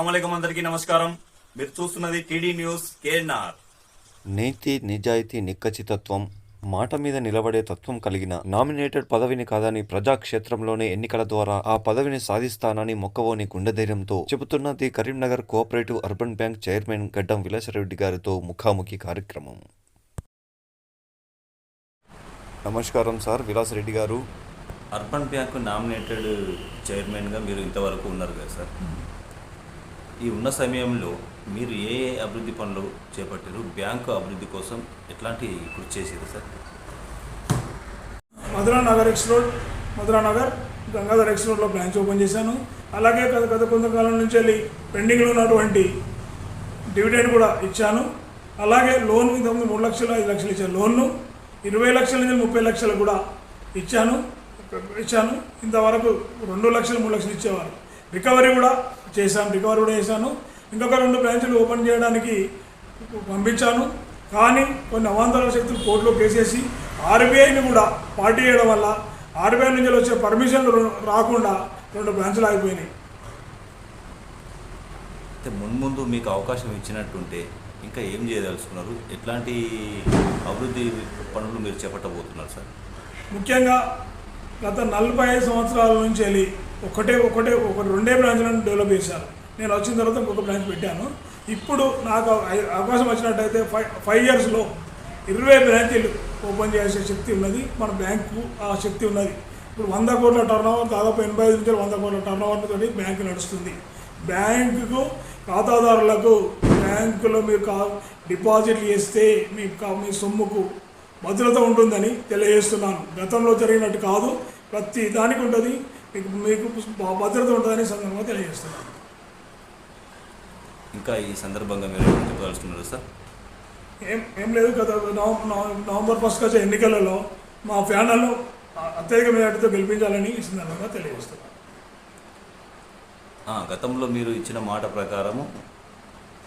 అస్సలం అందరికీ నమస్కారం. మీరు చూస్తున్నది టీడీ న్యూస్ కేఎన్ఆర్. నీతి నిజాయితీ నిక్కచితత్వం మాట మీద నిలబడే తత్వం కలిగిన నామినేటెడ్ పదవిని కాదని ప్రజాక్షేత్రంలోనే ఎన్నికల ద్వారా ఆ పదవిని సాధిస్తానని మొక్కవోని గుండెధైర్యంతో చెబుతున్నది Karimnagar cooperative urban bank chairman Gaddam Vilasareddy గారితో ముఖాముఖి కార్యక్రమం. నమస్కారం సార్ విలాసరెడ్డి గారు. అర్బన్ బ్యాంక్ నామినేటెడ్ చైర్మన్గా మీరు ఇంతవరకు ఉన్నారు కదా సార్. ఈ ఉన్న సమయంలో మీరు ఏ ఏ అభివృద్ధి పనులు చేపట్టారు? బ్యాంకు అభివృద్ధి కోసం ఎట్లాంటి కృషి చేసేది sir? Madhura Nagar X road Madhura Nagar Gangadhar X రోడ్లో బ్రాంచ్ ఓపెన్ చేశాను. అలాగే గత గత కొంతకాలం నుంచి వెళ్ళి పెండింగ్లో ఉన్నటువంటి డివిడెండ్ కూడా ఇచ్చాను. అలాగే లోన్ ఇంతకుముందు మూడు లక్షలు ఐదు లక్షలు ఇచ్చాను లోన్ను. ఇరవై లక్షల నుంచి ముప్పై లక్షలు కూడా ఇచ్చాను. ఇచ్చాను. ఇంతవరకు రెండు లక్షలు మూడు లక్షలు ఇచ్చేవారు. రికవరీ కూడా చేశాను రికవరీ కూడా చేశాను. ఇంకొక రెండు బ్రాంచులు ఓపెన్ చేయడానికి పంపించాను. కానీ కొన్ని అవాంతర శక్తులు కోర్టులో కేసేసి ఆర్బీఐని కూడా పార్టీ చేయడం వల్ల ఆర్బీఐ నుంచి వచ్చే పర్మిషన్లు రాకుండా రెండు బ్రాంచులు ఆగిపోయినాయి. అయితే మున్ముందు మీకు అవకాశం ఇచ్చినట్టుంటే ఇంకా ఏం చేయదలుచుకున్నారు? ఎట్లాంటి అభివృద్ధి పనులు మీరు చేపట్టబోతున్నారు సార్? ముఖ్యంగా గత నలభై ఐదు సంవత్సరాల నుంచి వెళ్ళి ఒకటే ఒకటే ఒక రెండే బ్రాంచ్లను డెవలప్ చేశారు. నేను వచ్చిన తర్వాత ఇంకొక బ్రాంచ్ పెట్టాను. ఇప్పుడు నాకు అవకాశం వచ్చినట్టయితే ఫైవ్ ఫైవ్ ఇయర్స్లో ఇరవై బ్రాంచీలు ఓపెన్ చేసే శక్తి ఉన్నది. మన బ్యాంకు ఆ శక్తి ఉన్నది. ఇప్పుడు వంద కోట్ల టర్న్ ఓవర్ దాదాపు ఎనభై ఐదు నుంచి వంద కోట్ల టర్న్ ఓవర్ తోటి బ్యాంకు నడుస్తుంది. బ్యాంకుకు ఖాతాదారులకు బ్యాంకులో మీరు కా డిపాజిట్లు చేస్తే మీ కా- మీ సొమ్ముకు భద్రత ఉంటుందని తెలియజేస్తున్నాను. గతంలో జరిగినట్టు కాదు ప్రతి దానికి ఉంటుంది మీకు మీకు భద్రత ఉంటుందని సందర్భంగా తెలియజేస్తున్నాను. ఇంకా ఈ సందర్భంగా మీరు చెప్పదలుచుకున్నారు సార్? ఏం ఏం లేదు గత నవ- నవ- నవంబర్ ఫస్ట్ వచ్చే ఎన్నికలలో మా ఫ్యానల్ను అత్యధిక మెజార్టీతో గెలిపించాలని ఈ సందర్భంగా తెలియజేస్తున్నాను. గతంలో మీరు ఇచ్చిన మాట ప్రకారము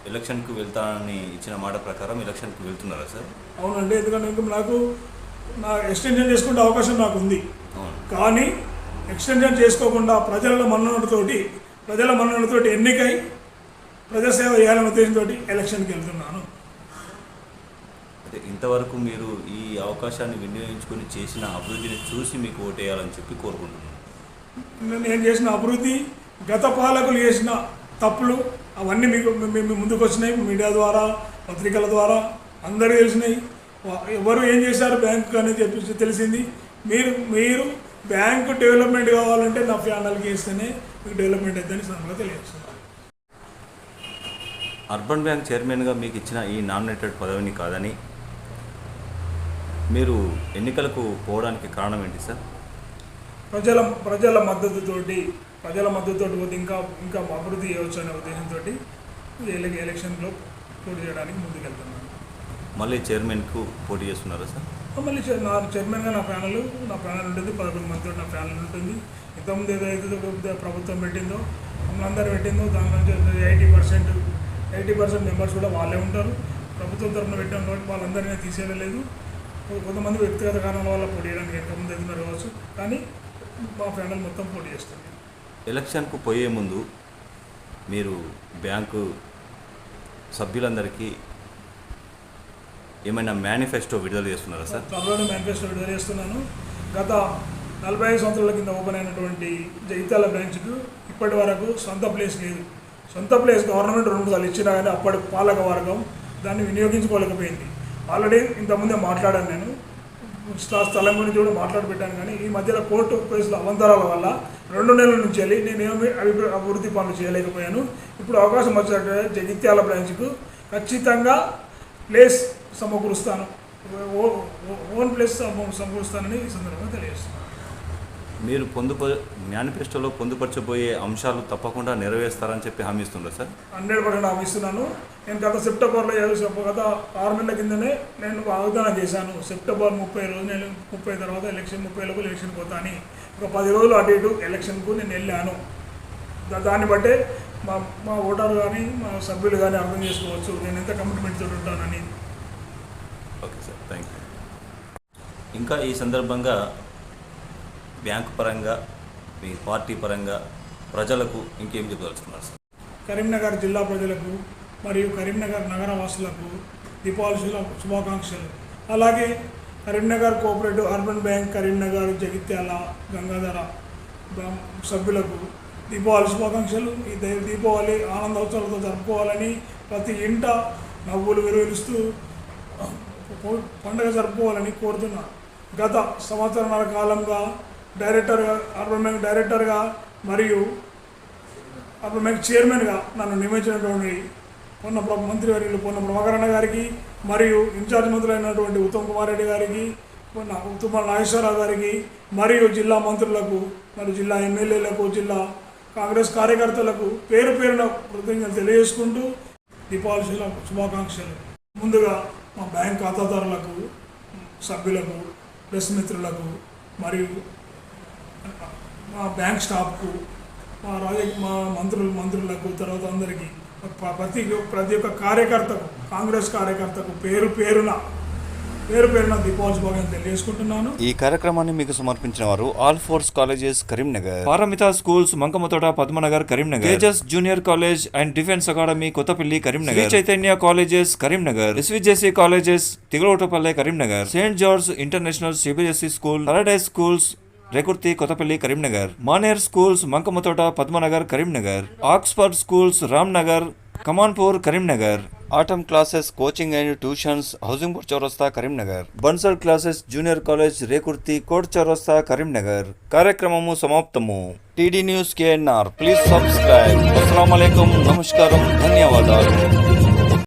ఎలక్షన్కు వెళ్తానని ఇచ్చిన మాట ప్రకారం ఎలక్షన్కి వెళ్తున్నారా సార్? అవునండి ఎందుకంటే ఇంకా నాకు నా ఎక్స్టెన్షన్ చేసుకునే అవకాశం నాకు ఉంది అవును. కానీ ఎక్స్టెన్షన్ చేసుకోకుండా ప్రజల మన్ననతోటి ప్రజల మన్ననతోటి ఎన్నికై ప్రజాసేవ చేయాలనే ఉద్దేశంతో ఎలక్షన్కి వెళ్తున్నాను. అయితే ఇంతవరకు మీరు ఈ అవకాశాన్ని వినియోగించుకొని చేసిన అభివృద్ధిని చూసి మీకు ఓటేయాలని చెప్పి కోరుకుంటున్నాను. నేను- నేను చేసిన అభివృద్ధి గత పాలకులు చేసిన తప్పులు అవన్నీ మీకు మీ- మీ- మీ ముందుకు వచ్చినాయి. మీడియా ద్వారా పత్రికల ద్వారా అందరికీ తెలిసినాయి. ఎవరు ఏం చేశారు? బ్యాంకు అనేది చెప్పి తెలిసింది. మీరు మీరు బ్యాంకు డెవలప్మెంట్ కావాలంటే నా ప్యానల్కి వేస్తేనే మీకు డెవలప్మెంట్ అవుతుందని సందర్భంగా తెలియజేస్తున్నాను అర్బన్ బ్యాంక్ చైర్మన్గా మీకు ఇచ్చిన ఈ నామినేటెడ్ పదవిని కాదని మీరు ఎన్నికలకు పోవడానికి కారణం ఏంటి సార్? ప్రజల ప్రజల మద్దతుతోటి ప్రజల మద్దతుతోటి పోతే ఇంకా ఇంకా అభివృద్ధి చేయవచ్చు అనే ఉద్దేశంతో ఎల- ఎలక్షన్లో పోటీ చేయడానికి ముందుకెళ్తున్నాను. మళ్ళీ చైర్మన్కు పోటీ చేస్తున్నారా సార్? మళ్ళీ నా చైర్మన్గా నా ప్యానల్ నా ప్యానల్ ఉంటుంది పదకొండు మందితో నా ప్యానల్ ఉంటుంది. ఇంతకుముందు ఏదైతే ప్రభుత్వ- పెట్టిందో అందరూ పెట్టిందో దాని నుంచి eighty percent eighty percent members కూడా వాళ్ళే ఉంటారు. ప్రభుత్వం తరఫున పెట్టాం కాబట్టి వాళ్ళందరినీ తీసేయలేదు. కొంతమంది వ్యక్తిగత కారణాల వల్ల పోటీ చేయడానికి ఎంతమంది ఎదురు కావచ్చు. కానీ మా ప్యానల్ మొత్తం పోటీ చేస్తుంది. ఎలక్షన్కు పోయే ముందు మీరు బ్యాంకు సభ్యులందరికీ ఏమైనా మేనిఫెస్టో విడుదల చేస్తున్నారా సార్? త్వరలోనే మేనిఫెస్టో విడుదల చేస్తున్నాను. గత నలభై ఐదు సంవత్సరాల కింద ఓపెన్ అయినటువంటి జగిత్యాల బ్రాంచ్కు ఇప్పటి వరకు సొంత ప్లేస్ లేదు. సొంత ప్లేస్ గవర్నమెంట్ రెండు సార్లు ఇచ్చినా కానీ అప్పటి పాలక వర్గం దాన్ని వినియోగించుకోలేకపోయింది. ఆల్రెడీ ఇంతకుముందే మాట్లాడాను నేను. స్థలం గురించి కూడా మాట్లాడి పెట్టాను కానీ ఈ మధ్యలో కోర్టు కేసుల అవంతరాల వల్ల రెండు నెలల నుంచి వెళ్ళి నేనేమి అభివృ అభివృద్ధి పనులు చేయలేకపోయాను. ఇప్పుడు అవకాశం వచ్చాక జగిత్యాల బ్రాంచ్కు ఖచ్చితంగా ప్లేస్ సమకూరుస్తాను. ఓ- ఓ- ఓన్ ప్లేస్ సమ- సమకూరుస్తానని ఈ సందర్భంగా తెలియజేస్తున్నాను. మీరు పొందుప మేనిఫెస్టోలో పొందుపరచబోయే అంశాలు తప్పకుండా నెరవేరుస్తారని చెప్పి హామీ ఇస్తుండ్రా సార్? హండ్రెడ్ పర్సెంట్ హామీ ఇస్తున్నాను. నేను గత సెప్టెంబర్లో గత ఆరు నెలల కిందనే నేను వాగ్దానం చేశాను. సెప్టెంబర్ ముప్పై రోజు నేను ముప్పై తర్వాత ఎలక్షన్ ముప్పై లోపల ఎలక్షన్ పోతా అని. ఒక పది రోజులు అటు ఇటు ఎలక్షన్కు నేను వెళ్ళాను. దాన్ని బట్టే మా మా ఓటర్లు కానీ మా సభ్యులు కానీ అర్థం చేసుకోవచ్చు. నేను ఎంత కమిట్మెంట్ తోటి ఉంటానని. ఓకే సార్ థ్యాంక్ యూ ఇంకా ఈ సందర్భంగా బ్యాంకు పరంగా మీ పార్టీ పరంగా ప్రజలకు ఇంకేం చెప్పదలుచుకున్నారు సార్? కరీంనగర్ జిల్లా ప్రజలకు మరియు కరీంనగర్ నగర వాసులకు దీపావళి శుభాకాంక్షలు. అలాగే Karimnagar cooperative urban bank Karimnagar Jagtial Gangadhara సభ్యులకు దీపావళి శుభాకాంక్షలు. ఈ దే- దీపావళి ఆనందోత్సవాలతో జరుపుకోవాలని ప్రతి ఇంట నవ్వులు విరువిలుస్తూ పండుగ జరుపుకోవాలని కోరుతున్నా గత సంవత్సరాల కాలంగా డైరెక్టర్గా అర్బన్ బ్యాంక్ డైరెక్టర్గా మరియు అర్బన్ బ్యాంక్ చైర్మన్గా నన్ను నియమించినటువంటి పొన్న ప్ర- మంత్రివర్యులు పొన్న ప్రభాకరణ గారికి మరియు ఇన్ఛార్జ్ మంత్రులైనటువంటి ఉత్తమ్ కుమార్ రెడ్డి గారికి పొన్న ఉత్తమ నాగేశ్వరరావు గారికి మరియు జిల్లా మంత్రులకు మరియు జిల్లా ఎమ్మెల్యేలకు జిల్లా కాంగ్రెస్ కార్యకర్తలకు పేరు పేరున కృతజ్ఞతలు తెలియజేసుకుంటూ దీపావళి శుభాకాంక్షలు. ముందుగా మా బ్యాంక్ ఖాతాదారులకు సభ్యులకు ప్రెస్ మిత్రులకు మరియు మా బ్యాంక్ స్టాఫ్కు మా రాజకీయ మా మంత్రులు మంత్రులకు తర్వాత అందరికీ ప్రతి ప్రతి ఒక్క కార్యకర్తకు కాంగ్రెస్ కార్యకర్తకు పేరు పేరున పేరు పేరున దీపావళి శుభాకాంక్షలు తెలియజేసుకుంటున్నాను. ఈ కార్యక్రమాన్ని మీకు సమర్పించిన వారు Alphores colleges Karimnagar. Paramita schools Mankammathota Padmanagar Karimnagar. Tejas junior college and defence academy Kothapalli Karimnagar. Shri Chaitanya colleges Karimnagar. SVJC colleges తిగలోటపల్లె Karimnagar. Saint George international CBSE school. Paradise schools Rekurthi Kothapalli Karimnagar. Maner schools Mankammathota Padmanagar Karimnagar. Oxford schools Ramnagar Kamanpur Karimnagar. Atom classes coaching and tuitions housing board చౌరస్తా కరీంనగర్. బన్సర్ classes junior college Rekurthi కోట్ చౌరస్తా కరీంనగర్. కార్యక్రమము సమాప్తము. TD news KNR please subscribe. అస్సలం నమస్కారం. ధన్యవాదాలు.